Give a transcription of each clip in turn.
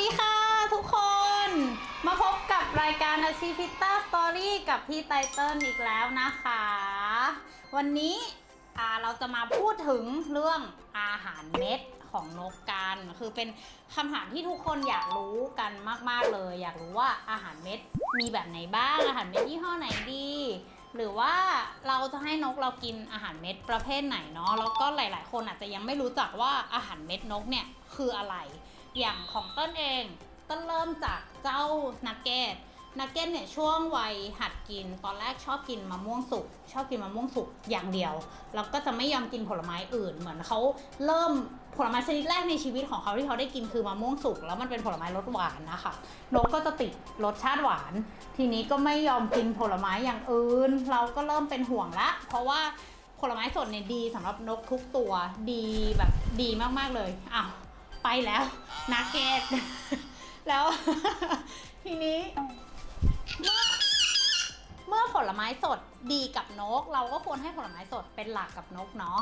ดีค่ะทุกคน มาพบกับรายการอาชีพิต้าสตอรี่กับพี่ไตเติ้ลอีกแล้วนะคะ วันนี้เราจะมาพูดถึงเรื่องอาหารเม็ดของนกกัน คือเป็นคำถามที่ทุกคนอยากรู้กันมาก ๆเลย อยากรู้ว่าอาหารเม็ดมีแบบไหนบ้าง อาหารเม็ดยี่ห้อไหนดีหรือว่าเราจะให้นกเรากินอาหารเม็ดประเภทไหนเนาะแล้วก็หลาย ๆ คนอาจจะยังไม่รู้จักว่าอาหารเม็ดนกเนี่ยคืออะไร อย่างของต้นเองต้นเริ่มจากเจ้านักเก็ตนักเก็ตเนี่ยช่วงวัยหัดกิน ตอนแรกชอบกินมะม่วงสุก ชอบกินมะม่วงสุกอย่างเดียว แล้วก็จะไม่ยอมกินผลไม้อื่น เหมือนเขาเริ่มผลไม้ชนิดแรกในชีวิตของเขาที่เขาได้กินคือมะม่วงสุก แล้วมันเป็นผลไม้รสหวานนะคะนกก็จะติดรสชาติหวาน ทีนี้ก็ไม่ยอมกินผลไม้อย่างอื่น เราก็เริ่มเป็นห่วงละ เพราะว่าผลไม้สดเนี่ยดีสำหรับนกทุกตัวดีแบบดีมากๆเลยอ้าว ไปแล้วนาเกตแล้ว ทีนี้เมื่อเมื่อผลไม้สดดีกับนก เราก็ควรให้ผลไม้สดเป็นหลักกับนกเนาะ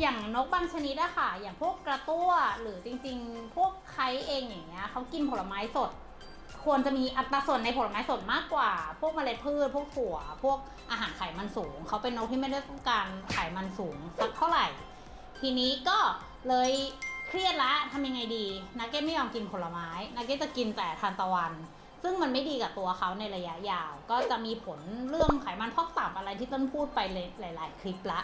อย่างนกบางชนิดอะค่ะ อย่างพวกกระตั้วหรือจริง ๆ พวกไคเองอย่างเงี้ยเขากินผลไม้สด ควรจะมีอัตราส่วนในผลไม้สดมากกว่า พวกเมล็ดพืช พวกถั่ว พวกอาหารไขมันสูง เขาเป็นนกที่ไม่ได้ต้องการไขมันสูงสักเท่าไหร่ ทีนี้ก็เลย เครียดละทำยังไงดีนักเก็ตไม่ยอมกินผลไม้นักเก็ตจะกินแต่ทานตะวัน ซึ่งมันไม่ดีกับตัวเขาในระยะยาว ก็จะมีผลเรื่องไขมันพอกตับอะไรที่ต้นพูดไปหลาย ๆ คลิปละ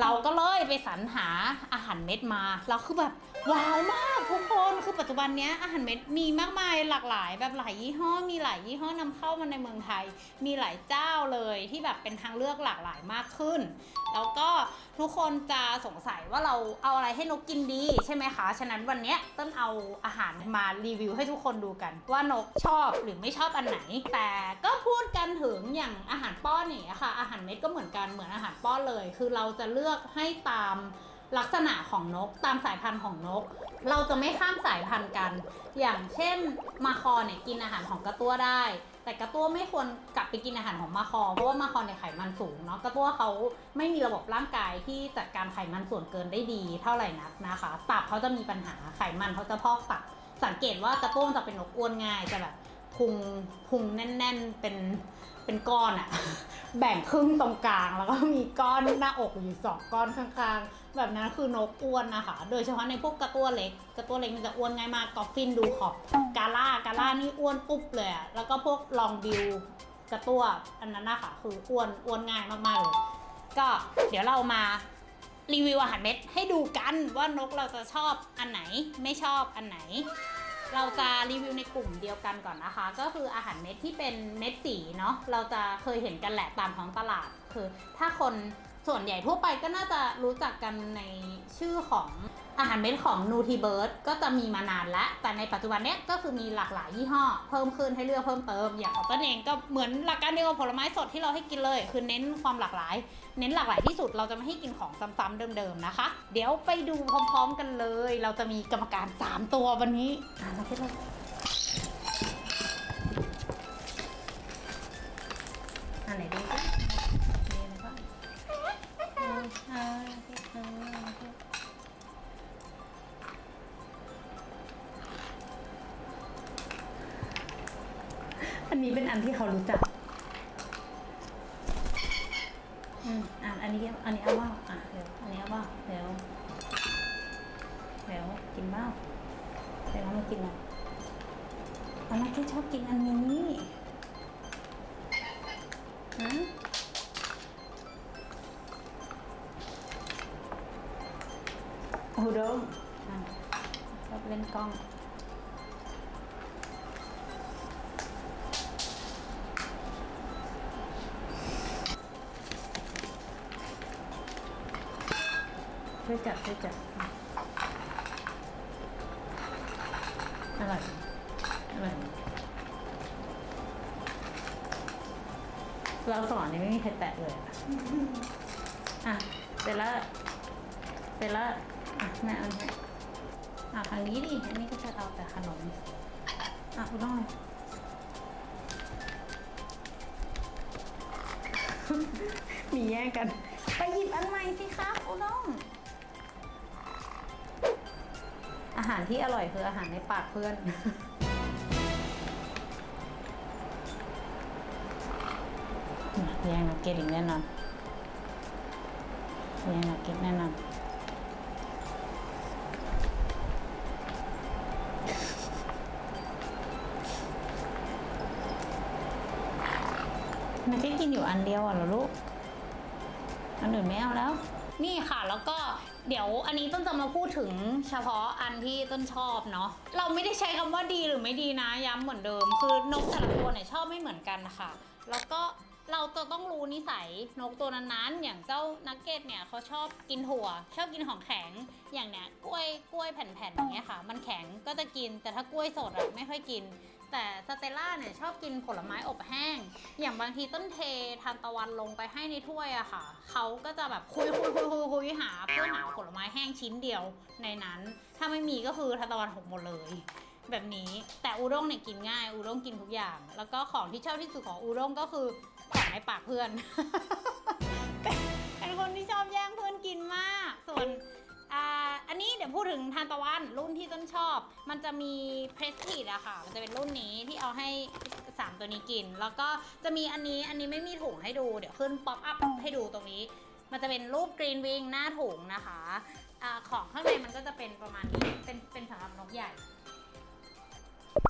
เราก็เลยไปสรรหาอาหารเม็ดมาแล้วคือแบบว้าวมากทุกคนคือปัจจุบันนี้อาหารเม็ดมีมากมายหลากหลาย แบบหลายยี่ห้อ มีหลายยี่ห้อนำเข้ามาในเมืองไทย มีหลายเจ้าเลยที่แบบเป็นทางเลือกหลากหลายมากขึ้น แล้วก็ทุกคนจะสงสัยว่าเราเอาอะไรให้นกกินดีใช่ไหมคะ ฉะนั้นวันนี้ต้นเอาอาหารมารีวิวให้ทุกคนดูกัน ว่านกชอบหรือไม่ชอบอันไหน แต่ก็พูดกันถึงอย่างอาหารป้อนอย่างเงี้ยค่ะอาหารเม็ดก็เหมือนกันเหมือนอาหารป้อนเลย คือเราจะเลือกือกให้ตามลักษณะของนก ตามสายพันธุ์ของนก เราจะไม่ข้ามสายพันธุ์กัน อย่างเช่นมาคอเนี่ยกินอาหารของกระตั้วได้ แต่กระตั้วไม่ควรกลับไปกินอาหารของมาคอ เพราะว่ามาคอเนี่ยไขมันสูงเนาะกระตั้วเขาไม่มีระบบร่างกายที่จัดการไขมันส่วนเกินได้ดี เท่าไหร่นักนะคะตับเขาจะมีปัญหาไขมันเขาจะพอกตับสังเกตว่ากระตั้วจะเป็นนกอ้วนง่ายจะแบบ พุงพุงแน่น ๆ เป็นเป็นก้อนอะแบ่งครึ่งตรงกลางแล้วก็มีก้อนหน้าอกอยู่สองก้อนข้างๆ แบบนั้นคือนกอ้วนนะคะ โดยเฉพาะในพวกกระตัวเล็ก กระตัวเล็กมันจะอ้วนง่ายมากกอฟฟินดูขอบกาล่ากาล่านี่อ้วนปุ๊บเลยแล้วก็พวกลองบิวกระตัวอันนั้นนะคะคืออ้วนอ้วนง่ายมากๆเลยก็เดี๋ยวเรามารีวิวอาหารเม็ดให้ดูกันว่านกเราจะชอบอันไหนไม่ชอบอันไหน เราจะรีวิวในกลุ่มเดียวกันก่อนนะคะ ก็คืออาหารเม็ดที่เป็นเม็ดสีเนาะเราจะเคยเห็นกันแหละตามท้องตลาด คือ ถ้าคนส่วนใหญ่ทั่วไปก็น่าจะรู้จักกันในชื่อของ อาหารเม็ดของนูทีเบิร์ดก็จะมีมานานแล้ว แต่ในปัจจุบันเนี้ยก็คือมีหลากหลายยี่ห้อ เพิ่มขึ้นให้เลือกเพิ่มเติม อย่างของต้นเองก็เหมือนหลักการเดียวกับผลไม้สดที่เราให้กินเลย คือเน้นความหลากหลาย เน้นหลากหลายที่สุดเราจะไม่ให้กินของซ้ำๆเดิมๆนะคะ เดี๋ยวไปดูพร้อมๆกันเลย เราจะมีกรรมการ 3 ตัววันนี้อ่านมาเลย นี้เป็นอันที่เขารู้จัก อืมอะอันนี้อันนี้เอาว่าอะเดี๋ยวอันนี้เอาว่าเดี๋ยวเดี๋ยวกินบ้าเดี๋ยวเรามากินหน่อยอันนั้นที่ชอบกินอันนี้ฮะโอ้โดมอะชอบเล่นกล้อง ช่วยจับช่วยจับอร่อยอร่อยเราสอนนี่ไม่มีใครแตะเลยอะอะเสร็จแล้วเสร็จแล้วอะแม่เอาเนี่ยอะทางนี้ดิอันนี้ก็จะเอาแต่ขนมอะคุณน้อยมีแย่งกัน ไปหยิบอันใหม่สิครับคุณน้องารที่อร่อยคืออาหารในปากเพื่อน แย่งนักเก็ตอีกแน่นอนแย่งนักเก็ตแน่นอนนักเก็ตกินอยู่อันเดียวอะเหรอลูก อันอื่นไม่เอาแล้ว นี่ค่ะแล้วก็ เดี๋ยวอันนี้ต้นจะมาพูดถึงเฉพาะอันที่ต้นชอบเนาะเราไม่ได้ใช้คำว่าดีหรือไม่ดีนะย้ำเหมือนเดิม คือนกแต่ละตัวเนี่ยชอบไม่เหมือนกันนะคะแล้วก็เราจะต้องรู้นิสัยนกตัวนั้นๆ อย่างเจ้านักเก็ตเนี่ยเขาชอบกินถั่ว ชอบกินของแข็ง อย่างเนี้ยกล้วยกล้วยแผ่นๆอย่างเงี้ยค่ะ มันแข็งก็จะกิน แต่ถ้ากล้วยสดอะไม่ค่อยกิน แต่สเตล่าเนี่ยชอบกินผลไม้อบแห้ง อย่างบางทีต้นเททานตะวันลงไปให้ในถ้วยอะค่ะ เขาก็จะแบบคุยคุยคุยคุยคุยหาเพื่อหาผลไม้แห้งชิ้นเดียวในนั้น ถ้าไม่มีก็คือทานตะวันหกหมดเลย แบบนี้แต่อูด้งเนี่ยกินง่ายอูด้งกินทุกอย่าง แล้วก็ของที่ชอบที่สุดของอูด้งก็คือของในปากเพื่อนเป็นคนที่ชอบแย่งเพื่อนกินมาก ส่วน นนี้เดี๋ยวพูดถึงทานตะวันรุ่นที่ต้นชอบ มันจะมีเพรสทีดอะค่ะ มันจะเป็นรุ่นนี้ที่เอาให้ 3 ตัวนี้กิน แล้วก็จะมีอันนี้อันนี้ไม่มีถุงให้ดู เดี๋ยวขึ้นป๊อปอัพให้ดูตรงนี้ มันจะเป็นรูปกรีนวิงหน้าถุงนะคะอาของข้างในมันก็จะเป็นประมาณนี้ เป็นเป็นสำหรับนกใหญ่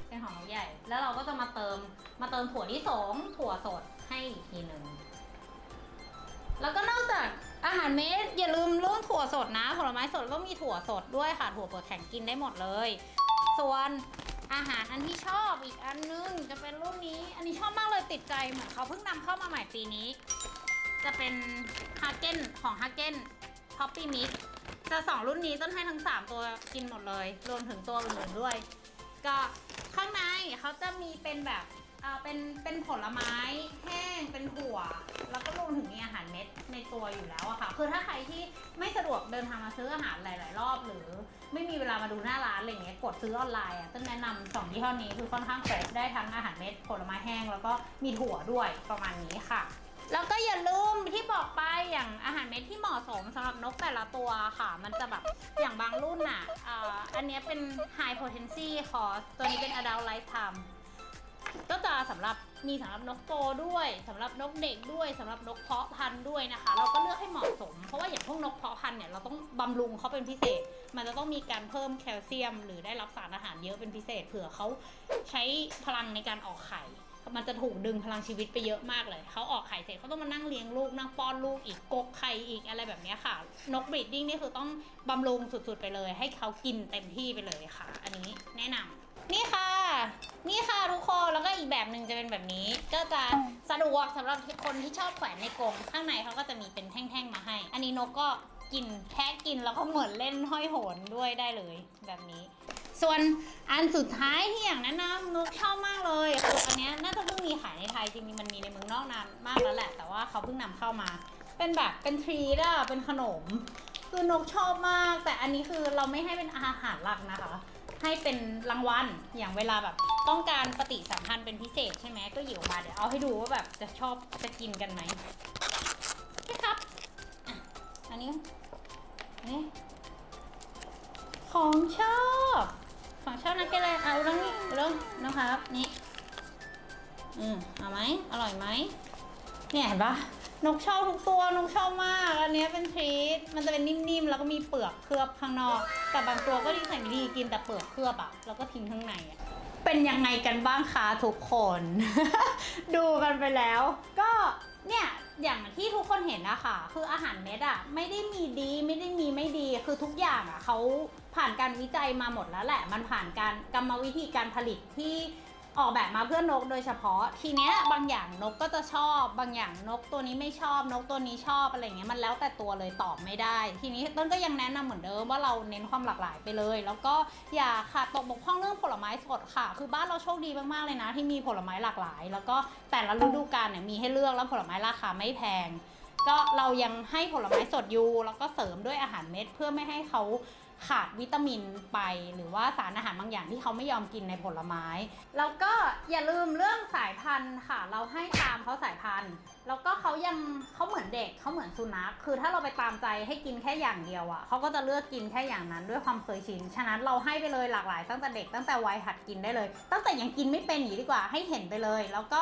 เป็นของนกใหญ่ แล้วเราก็จะมาเติมมาเติมถั่วที่สองถั่วสดให้อีกทีหนึ่ง แล้วก็นอกจากอาหารเม็ดอย่าลืมเรื่องถั่วสดนะ ผลไม้สดก็มีถั่วสดด้วยค่ะ ถั่วเปลือกแข็งกินได้หมดเลย ส่วนอาหารอันที่ชอบอีกอันนึงจะเป็นรุ่นนี้ อันนี้ชอบมากเลยติดใจเหมือนเขาเพิ่งนำเข้ามาใหม่ปีนี้ จะเป็นฮาเก้นของฮาเก้นท็อปปี้มิกจะสองรุ่นนี้ต้นให้ทั้ง 3 ตัวกินหมดเลย รวมถึงตัวอื่นๆด้วย ก็ข้างในเขาจะมีเป็นแบบ อ่อเป็นเป็นผลไม้แห้งเป็นถั่ว แล้วก็รวมถึงมีอาหารเม็ดในตัวอยู่แล้วอะค่ะ คือถ้าใครที่ไม่สะดวกเดินทางมาซื้ออาหารหลาย ๆ รอบ หรือไม่มีเวลามาดูหน้าร้านอะไรเงี้ยกดซื้อออนไลน์อะต้นแนะนำสองยี่ห้อนี้คือค่อนข้างเฟรชได้ทั้งอาหารเม็ดผลไม้แห้งแล้วก็มีถั่วด้วยประมาณนี้ค่ะแล้วก็อย่าลืมที่บอกไปอย่างอาหารเม็ดที่เหมาะสมสำหรับนกแต่ละตัวค่ะ มันจะแบบอย่างบางรุ่นอะอ่าอันนี้เป็น high potency cost ตัวนี้เป็น adult lifetime ก็จะสำหรับมีสำหรับนกโตด้วยสำหรับนกเด็กด้วยสำหรับนกเพาะพันธุ์ด้วยนะคะ เราก็เลือกให้เหมาะสม เพราะว่าอย่างพวกนกเพาะพันธุ์เนี่ยเราต้องบำรุงเขาเป็นพิเศษ มันจะต้องมีการเพิ่มแคลเซียม หรือได้รับสารอาหารเยอะเป็นพิเศษเผื่อเขาใช้พลังในการออกไข่มันจะถูกดึงพลังชีวิตไปเยอะมากเลย เขาออกไข่เสร็จเขาต้องมานั่งเลี้ยงลูก นั่งป้อนลูกอีกกกไข่อีกอะไรแบบนี้ค่ะ นกบรีดดิ้งนี่คือต้องบำรุงสุดๆไปเลย ให้เขากินเต็มที่ไปเลยค่ะ อันนี้แนะนำนี่ค่ะ นี่ค่ะ กคนแล้วก็อีกแบบหนึ่งจะเป็นแบบนี้ ก็จะสะดวกสำหรับคนที่ชอบแขวนในกรงข้างในเขาก็จะมีเป็นแท่งๆมาให้ อันนี้นกก็กินแค่กินแล้วก็เหมือนเล่นห้อยโหนด้วยได้เลยแบบนี้ ส่วนอันสุดท้ายที่อย่างแนะนำนกชอบมากเลยคืออันเนี้ยน่าจะเพิ่งมีขายในไทยจริงๆมันมีในเมืองนอกนานมากแล้วแหละ แต่ว่าเขาเพิ่งนำเข้ามา เป็นแบบเป็นทรีดอะเป็นขนม คือนกชอบมาก แต่อันนี้คือเราไม่ให้เป็นอาหารหลักนะคะ ให้เป็นรางวัลอย่างเวลาแบบต้องการปฏิสัมพันธ์เป็นพิเศษใช่ไหมก็หยิบมาเดี๋ยวเอาให้ดูว่าแบบจะชอบจะกินกันไหมนี่ครับอันนี้นนี้ของชอบของชอบนักเก็ตเลยเอาเรื่องนี้เรื่องนะครับนี่อืมเอาไหมอร่อยไหมเนี่ยเห็นปะ นกชอบทุกตัวนกชอบมาก อันนี้เป็นทรีตมันจะเป็นนิ่มๆ แล้วก็มีเปลือกเคลือบข้างนอก แต่บางตัวก็ดีใส่ดีกินแต่เปลือกเคลือบอะแล้วก็ทิ้งข้างในอะเป็นยังไงกันบ้างคะทุกคน ดูกันไปแล้ว ก็เนี่ยอย่างที่ทุกคนเห็นนะคะคืออาหารเม็ดอะไม่ได้มีดีไม่ได้มีไม่ดี คือทุกอย่างอะเขาผ่านการวิจัยมาหมดแล้วแหละ มันผ่านการกรรมวิธีการผลิตที่ ออกแบบมาเพื่อนกโดยเฉพาะ ทีเนี้ยบางอย่างนกก็จะชอบ บางอย่างนกตัวนี้ไม่ชอบ นกตัวนี้ชอบอะไรเงี้ยมันแล้วแต่ตัวเลยตอบไม่ได้ ทีนี้ต้นก็ยังแนะนำเหมือนเดิมว่าเราเน้นความหลากหลายไปเลย แล้วก็อย่าขาดตกบกพร่องเรื่องผลไม้สดค่ะ คือบ้านเราโชคดีมากๆเลยนะ ที่มีผลไม้หลากหลาย แล้วก็แต่ละฤดูกาลเนี่ยมีให้เลือกแล้วผลไม้ราคาไม่แพงก็เรายังให้ผลไม้สดอยู่ แล้วก็เสริมด้วยอาหารเม็ดเพื่อไม่ให้เขา ขาดวิตามินไป หรือว่าสารอาหารบางอย่างที่เขาไม่ยอมกินในผลไม้ แล้วก็อย่าลืมเรื่องสายพันธุ์ค่ะ เราให้ตามเขาสายพันธุ์ แล้วก็เขายังเขาเหมือนเด็กเขาเหมือนสุนัขคือถ้าเราไปตามใจให้กินแค่อย่างเดียวอะ่ะเขาก็จะเลือกกินแค่อย่างนั้นด้วยความเคยชินฉะนั้นเราให้ไปเลยหลากหลายตั้งแต่เด็กตั้งแต่วัยหัดกินได้เลย ตั้งแต่ยังกินไม่เป็นอย่างนี้ดีกว่าให้เห็นไปเลย แล้วก็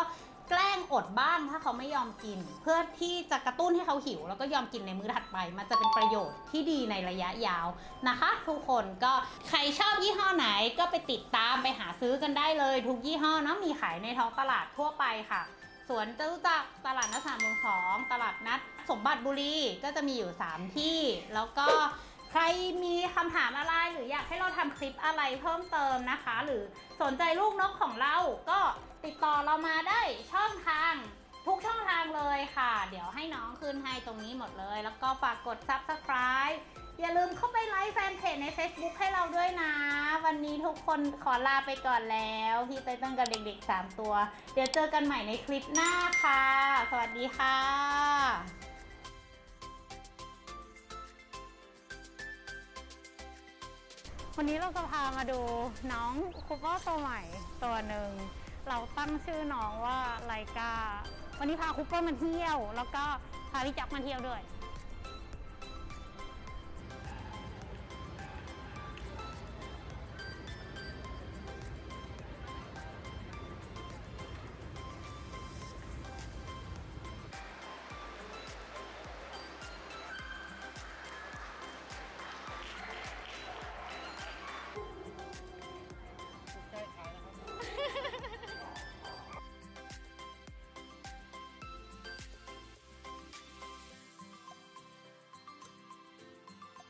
แกล้งอดบ้างถ้าเขาไม่ยอมกิน เพื่อที่จะกระตุ้นให้เขาหิว แล้วก็ยอมกินในมื้อถัดไป มันจะเป็นประโยชน์ที่ดีในระยะยาวนะคะ ทุกคนก็ใครชอบยี่ห้อไหนก็ไปติดตามไปหาซื้อกันได้เลย ทุกยี่ห้อเนาะมีขายในท้องตลาดทั่วไปค่ะสวนจตุจักรตลาดนัดสามมงสองตลาดนัดสมบัติบุรีก็จะมีอยู่ 3 ที่ แล้วก็ ใครมีคำถามอะไรหรืออยากให้เราทำคลิปอะไรเพิ่มเติมนะคะ หรือสนใจลูกนกของเราก็ติดต่อเรามาได้ช่องทางทุกช่องทางเลยค่ะ เดี๋ยวให้น้องขึ้นให้ตรงนี้หมดเลย แล้วก็ฝากกด subscribe อย่าลืมเข้าไปไลค์แฟนเพจใน Facebook ให้เราด้วยนะ วันนี้ทุกคนขอลาไปก่อนแล้วพี่ไตเติ้ลกับเด็กๆ 3 ตัว เดี๋ยวเจอกันใหม่ในคลิปหน้าค่ะ สวัสดีค่ะ วันนี้เราจะพามาดูน้องคูเปอร์ตัวใหม่ตัวหนึ่ง เราตั้งชื่อน้องว่าไลกา วันนี้พาคูเปอร์มาเที่ยว แล้วก็พาพี่จักมาเที่ยวด้วย